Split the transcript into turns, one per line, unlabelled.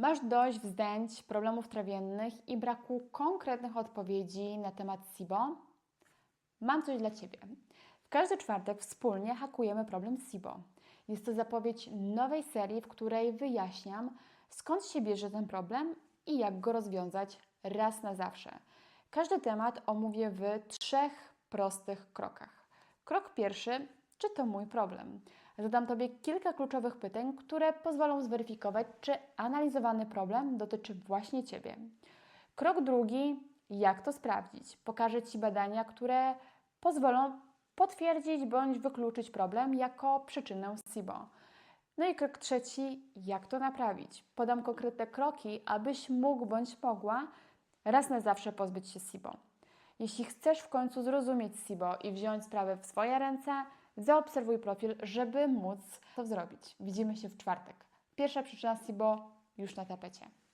Masz dość wzdęć, problemów trawiennych i braku konkretnych odpowiedzi na temat SIBO? Mam coś dla Ciebie. W każdy czwartek wspólnie hakujemy problem SIBO. Jest to zapowiedź nowej serii, w której wyjaśniam, skąd się bierze ten problem i jak go rozwiązać raz na zawsze. Każdy temat omówię w trzech prostych krokach. Krok pierwszy: czy to mój problem? Zadam Tobie kilka kluczowych pytań, które pozwolą zweryfikować, czy analizowany problem dotyczy właśnie Ciebie. Krok drugi: jak to sprawdzić? Pokażę Ci badania, które pozwolą potwierdzić bądź wykluczyć problem jako przyczynę SIBO. No i krok trzeci: jak to naprawić? Podam konkretne kroki, abyś mógł bądź mogła raz na zawsze pozbyć się SIBO. Jeśli chcesz w końcu zrozumieć SIBO i wziąć sprawę w swoje ręce, zaobserwuj profil, żeby móc to zrobić. Widzimy się w czwartek. Pierwsza przyczyna SIBO już na tapecie.